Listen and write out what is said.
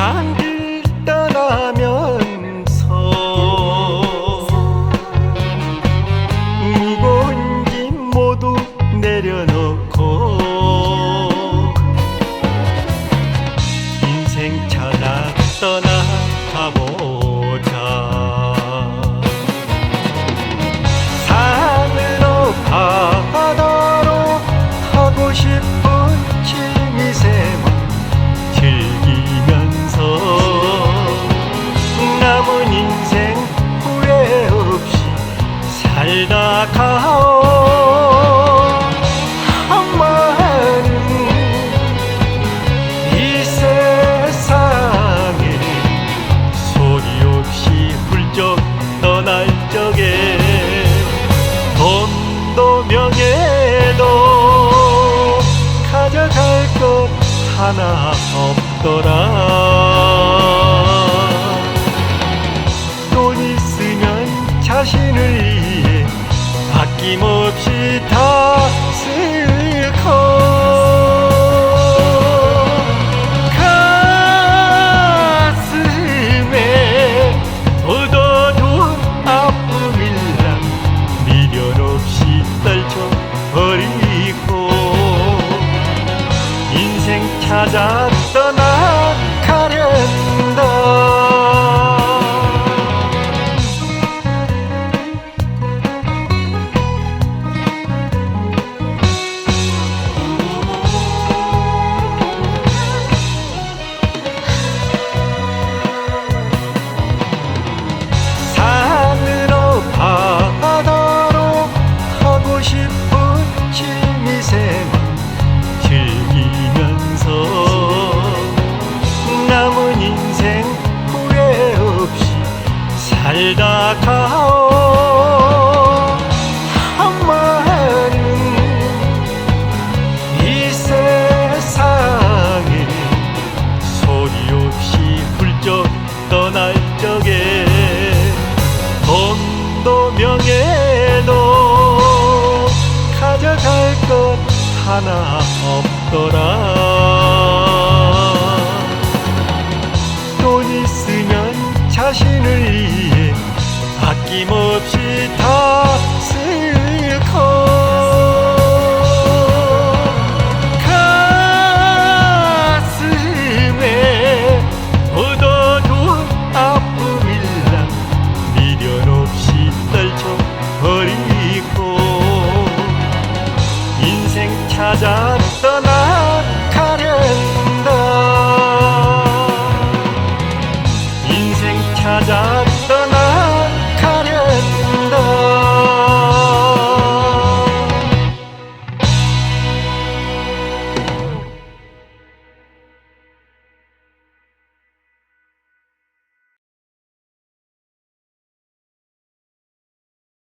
나를 떠나면서 무거운 짐 모두 내려놓고 인생 찾아 떠나가보자. 산으로 바다로 하고 싶은 취미생 남은 인생 후회 없이 살다 가오. 엄마는 이 세상에 소리 없이 훌쩍 떠날 적에 돈도 명예도 가져갈 것 하나 없더라. 아낌 가오. 한마는 이 세상에 소리 없이 훌쩍 떠날 적에 돈도 명예도 가져갈 것 하나 없더라. 돈 있으면 자신을 아낌없이 다 쓸고 가슴에 묻어둔 아픔을 난 미련 없이 떨쳐버리고 인생 찾아